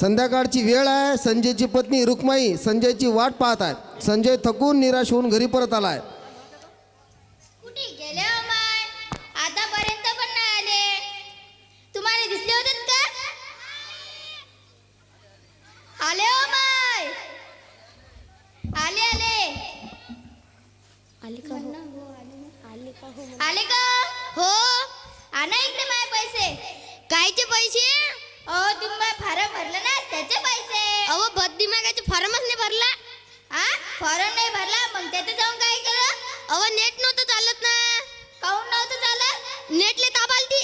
संध्याकाळची वेळ आहे. संजयची पत्नी रुक्माई संजयची वाट पाहत आहे. संजय थकून निराश होऊन घरी परत आलाय कुठे गेले हो माय? आतापर्यंत पण नाही आले. तुम्हाला दिसले होते का? आले हो माय. आले आले. आले का आले का आले का? हो. आणा इकडे माझे पैसे. कायचे पैसे? अहो तुम्ही फारम भरला ना? त्याचे पैसे. अहो बद्दी मागाचे फार्मच नाही भरला. हा फॉर्म नाही भरला? मग त्याचं जाऊन काय केलं? अहो नेट नव्हतं चालत ना. काऊन नव्हतं चालत? नेटले ताप आलती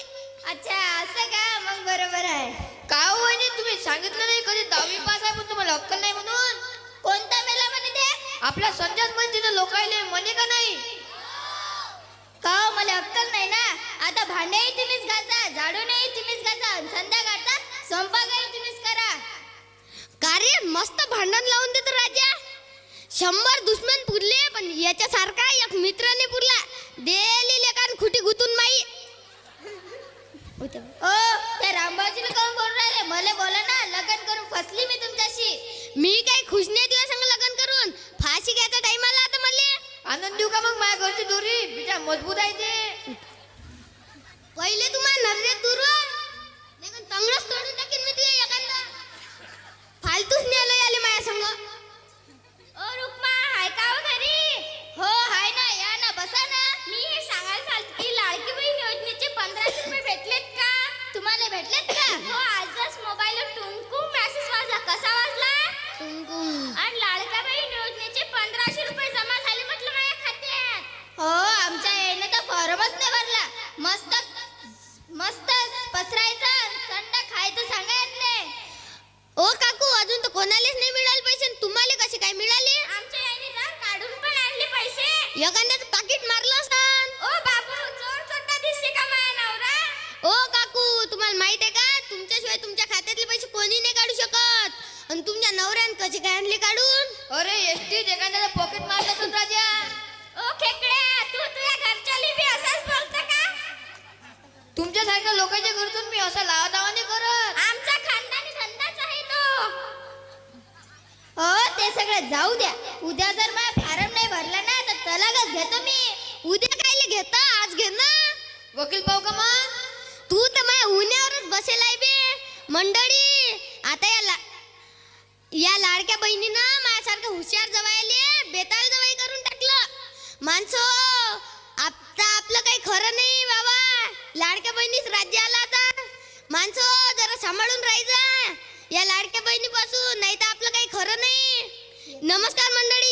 अच्छा असं का? मग बरोबर आहे. का हो वहिनी? तुम्ही सांगितलं नाही कधी दहावी पास आहे पण तुम्हाला अक्कल नाही म्हणून? कोणता मेला म्हणे ते? आपल्या संजय म्हणजे लोकायले म्हणे का नाही? का हो, मला अक्कल नाही ना? आता भांडेही तुम्हीच घासा झाडूनही तुम्हीच घासा आणि संध्याकाळचा स्वयंपाकही तुम्हीच करा. का रे मस्त भांडण लावून देतो राजा. शंभर दुश्मन पुरले पण याच्यासारखा एक मित्राने पुरला. देली लेकान खुटी गुतून माई. ओ त्या रामबाजीला काऊन बोलून राहिले? मला बोला ना लग्न करून फसली मी तुमच्याशी. मी काही खुश नाही दिवस संग लग्न करून. फाशी घ्यायचा टाइम आला आता मला. आनंद देऊ का मग माझ्या घरची दोरी? बिचा मजबूत आहे ते. पहिले तुम्हाला नजरेत दूर व्हा. लेकिन चांगलंच तुम्हाला भेटलेत का? हो आजच मेसेज वाजला. कसा वाजला? आणि लाडक्या बहीण योजनेचे पंधराशे रुपये जमा झाले म्हटलं माझ्या खात्यात. हो आमच्या याने तर फॉर्मच नाही भरला मस्त मस्त पसरायचा थंड खायचं सांगायले ओ काकू अजून तर कोणालाच नाही मिळाले पैसे तुम्हाला कसे काय मिळाले? आमच्या याने तर काढून पण आणले पैसे. एखाद्याचं पाकिट मारलं असतान ओ बाबू चोर चोट्टा दिसते का माझ्या नवरा? ओ तुम्हाला माहीत आहे का? तुमच्याशिवाय तुमच्या खात्यातले पैसे कोणी नाही काढू शकत. आणि तुमच्या नवऱ्यानं कसे काय आणले काढून? अरे एसटी एखाद्याला पॉकेट मारलं असेल राजा. ओ खेकड्या तू तुझ्या घरच्याली बी असंच बोलता का? तुमच्यासारख्या लोकांच्या घरतून मी असा लावा दावा नाही करत. आमचा खानदानी धंदाच आहे तो. हो ते सगळं जाऊ द्या. उद्या जर माझा फारम नाही भरला ना तर तलागच घेतो मी. उद्या कायले घेतो? आज घे ना वकील पाहू का मग? तू तर या उन्यावरच बसेल आहे बे. मंडळी आता या ला या लाडक्या बहिणीनं माझ्यासारखं हुशार जवायले बेताळ जवाई करून टाकलं. माणसं आता आपलं काही खरं नाही बाबा. लाडक्या बहिणीच राज्य आला आता. माणसं जरा सांभाळून राहायचं या लाडक्या बहिणीपासून नाही तर आपलं काही खरं नाही. नमस्कार मंडळी.